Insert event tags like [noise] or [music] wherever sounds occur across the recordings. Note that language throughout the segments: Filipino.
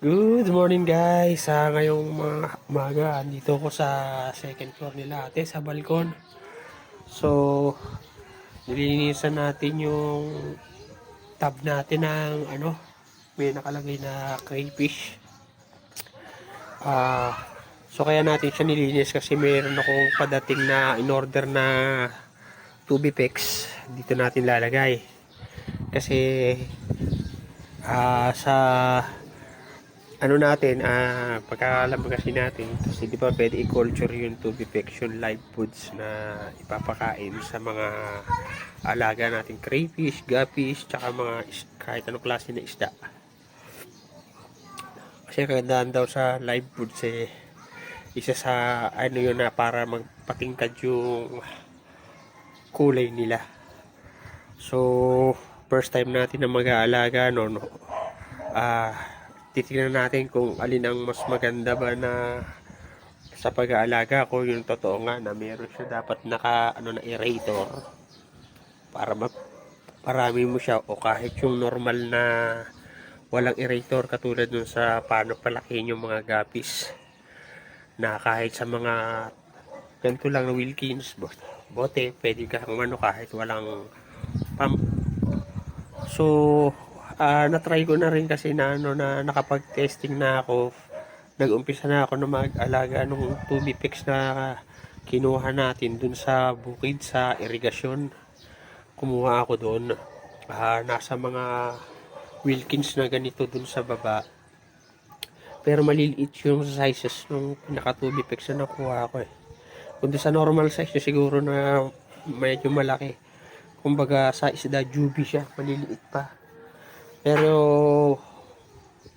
Good morning guys! Sa ngayong mga umaga, andito ko sa second floor nila ate sa balkon. So, nilinisan natin yung tab natin ng ano, may nakalagay na crayfish. Ah, so kaya natin siya nilinis kasi mayroon akong padating na in-order na tubipex. Dito natin lalagay. Kasi ah sa ano natin, ah, pagkakalam kasi natin, kasi di ba pwede i-culture yung tubipection live foods na ipapakain sa mga alaga natin, crayfish, guppies, tsaka mga kahit anong klase na isda. Kasi kagandaan daw sa live foods eh, isa sa ano yun na para magpatingkad yung kulay nila. So, first time natin na mag-aalaga, no, no, ah, titignan natin kung alin ang mas maganda ba na sa pag-aalaga ko yung totoo nga na meron siya dapat naka ano na aerator para ma parami mo siya o kahit yung normal na walang aerator katulad dun sa paano palakihin yung mga gapis na kahit sa mga ganito lang na Wilkins bote, pwede kang ano kahit walang pump. So ah na-try ko na rin kasi na ano na nakapag-testing na ako. Nag-umpisa na ako na mag-alaga nung tubipix na kinuha natin dun sa bukid sa irigasyon. Kumuha ako doon. Ah, nasa mga Wilkins na ganito dun sa baba. Pero maliliit yung sizes ng pinaka-tubipix na nakuha ko eh. Kung doon sa normal size siguro na medyo malaki. Kumbaga sa isda, juby siya, maliliit pa. Pero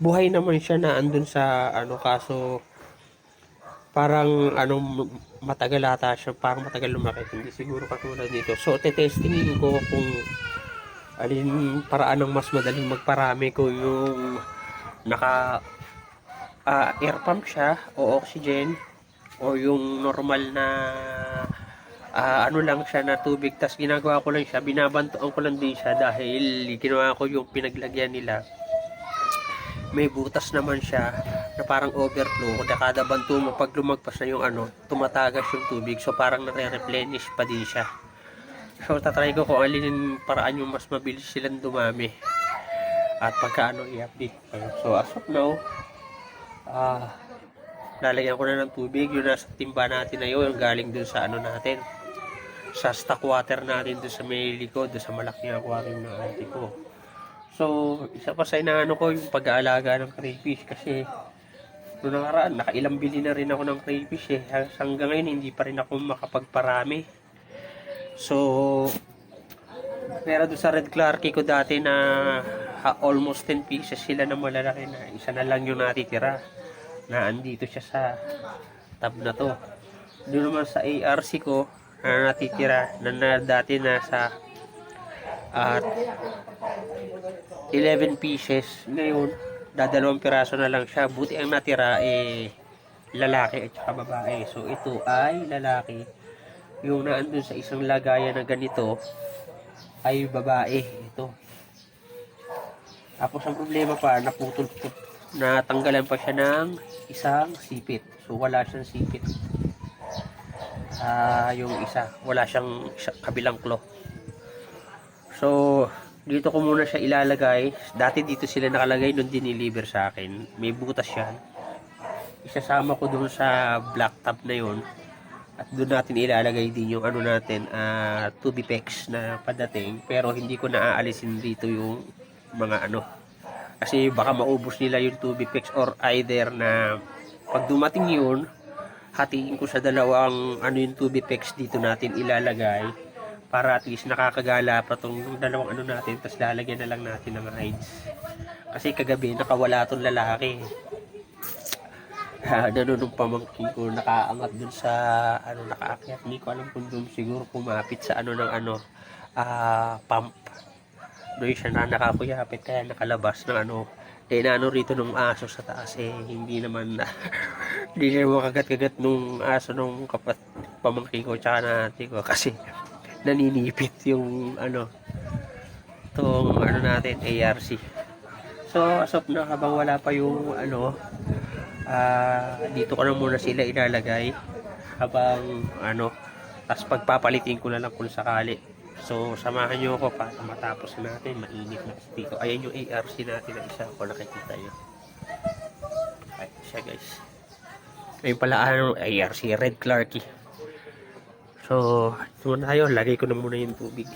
buhay naman siya na andun sa ano kaso parang ano matagal ata siya parang matagal lumaki. Hindi siguro katulad nito. So tetestingin ko kung alin paraan ng mas madaling magparami kung yung naka ah, air pump siya o oxygen o yung normal na ah, ano lang siya na tubig tas ginagawa ko lang siya binabantuan ko lang din siya dahil ginawa ko yung pinaglagyan nila. May butas naman siya na parang overflow. Na kada banto mo pag lumagpas na yung ano tumatagas yung tubig so parang nare-replenish pa din siya. So tatry ko kung alin paraan yung mas mabilis silang dumami at pagka ano i-update so as of now ah lalagyan ko na ng tubig. Yung nasa timba natin na yun galing dun sa ano natin sa stock water natin doon sa may likod, doon sa malaking aquarium ng ate ko. So, isa pa sa inaano ko yung pag-aalaga ng crayfish kasi noong nakaraan, nakailang bili na rin ako ng crayfish eh. Hanggang ngayon, hindi pa rin ako makapagparami. So, pero doon sa Red Clarky ko dati na ha, almost 10 pieces sila na malalaki na isa na lang yung natitira na andito siya sa tab na to. Doon naman sa ARC ko, na natitira na, na dati nasa at 11 pieces. Ngayon dadalawang piraso na lang siya. Buti ang natira eh lalaki at saka babae. So ito ay lalaki. Yung naandun sa isang lagayan na ganito ay babae. Ito. Tapos ang problema pa naputol natanggalan pa siya ng isang sipit. So wala siyang sipit ah yung isa. Wala siyang kabilang claw so dito ko muna siya ilalagay. Dati dito sila nakalagay nung diniliver sa akin. May butas yan. Isasama ko dun sa black top na yun. At doon natin ilalagay din yung ano natin uh, tubipex na padating. Pero hindi ko naaalisin dito yung mga ano. Kasi baka maubos nila yung tubipex or either na pag dumating yun hatiin ko sa dalawang ano yung tubipex dito natin ilalagay para at least nakakagala pa tong dalawang ano natin tapos lalagyan na lang natin ng hides kasi kagabi nakawala tong lalaki. Uh, nanunong pamangkin ko nakaangat dun sa ano nakaakyat. Hindi ko alam kung doon siguro kumapit sa ano ng ano ah pump. Doon siya na nakakuyapit kaya nakalabas ng ano eh naano rito nung aso sa taas eh hindi naman na [laughs] hindi siya makagat-kagat nung aso nung kapat pamangkin ko tsaka natin ko. Kasi naninipit yung ano tong ano natin ARC So, as of now, habang wala pa yung ano, ah dito ko na muna sila ilalagay. Habang ano, tapos pagpapalitin ko na lang kung sakali. So, samahan nyo ako para matapos natin. Mainit na kasi dito. Ayan yung ARC natin na isa kung nakikita nyo. Ay, siya guys. Ayun pala, ano, ARC, Red Clarky. So, ito tayo. Lagay ko na muna yung tubig.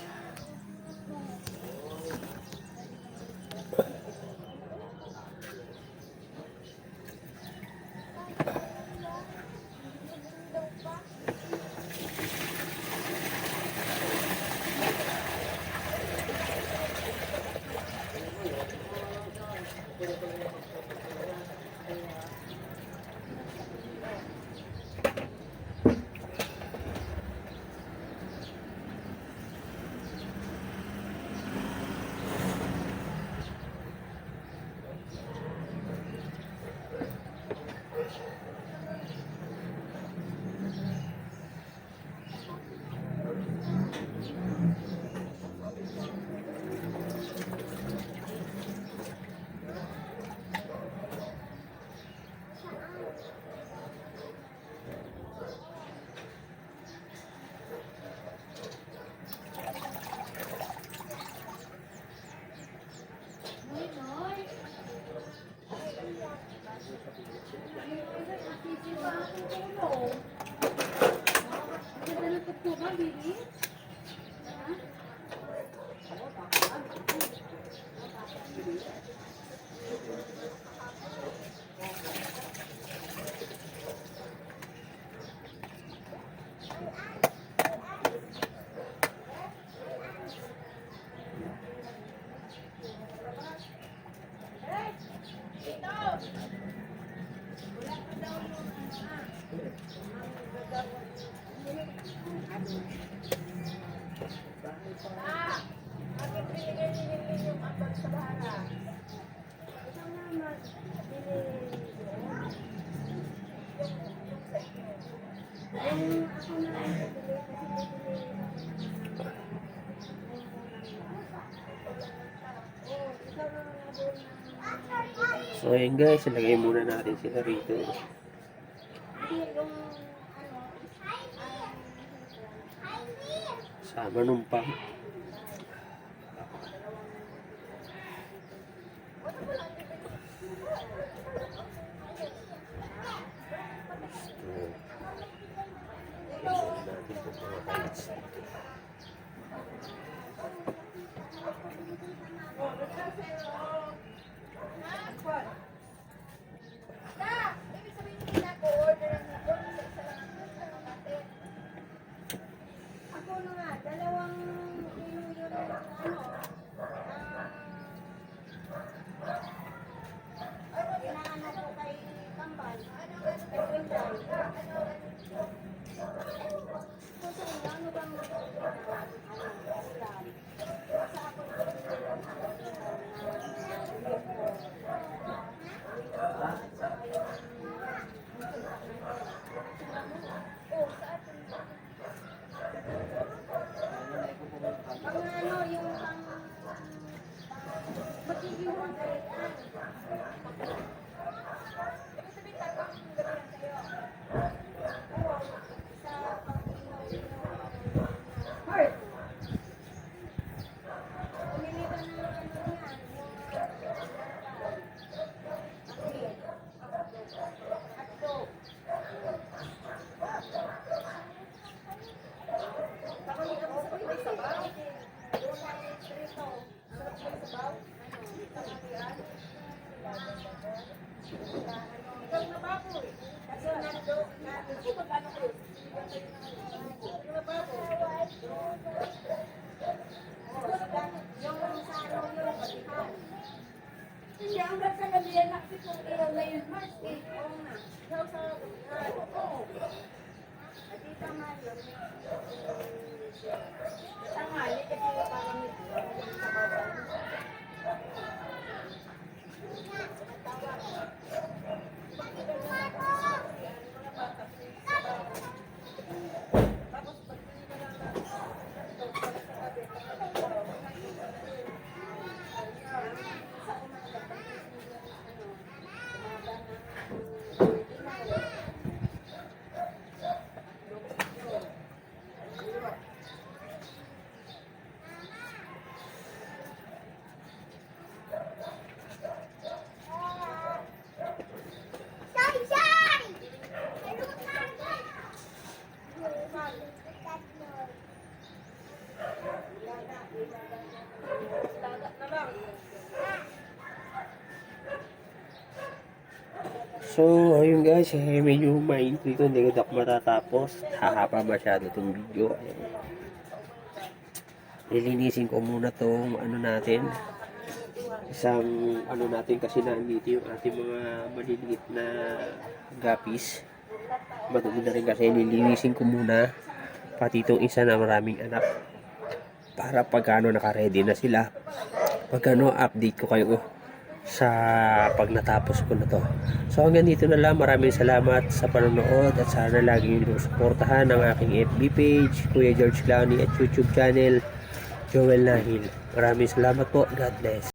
So, ayun guys. Ilagay muna natin sila rito. Sama nung pang. Ako na nga, dalawang kilo yun ang ano, ah, inaano ko kay Kambal, kay Quintal. So, sa inyo, ano bang ano, ulam? Sa ako, oh, sa atin, Ang ano, yung pang... Magiging hanggang. Heart. Pumili ka ng ano yan, yung... Hotdog. Hindi, hanggang sa gabi yan, nakita ko ilaw na yun, March 8, oo nga. Ikaw sa, oo. Nakita nga yun. Tanghali kasi parang sa bawah. So, ayun guys, eh, medyo mainit dito. Hindi ko ako matatapos. Hahaba masyado itong video. Ayun. Lilinisin ko muna tong ano natin. Isang ano natin kasi nandito yung ating mga maliliit na gapis. Madumi na rin kasi nilinisin ko muna. Pati itong isa na maraming anak. Para pagkano naka-ready na sila. Pagkano update ko kayo sa pag natapos ko na to. So hanggang dito na lang. Maraming salamat sa panonood at sana lagi nyo suportahan ang aking FB page, Kuya George Clowney at YouTube channel, Joel Nahil. Maraming salamat po. God bless.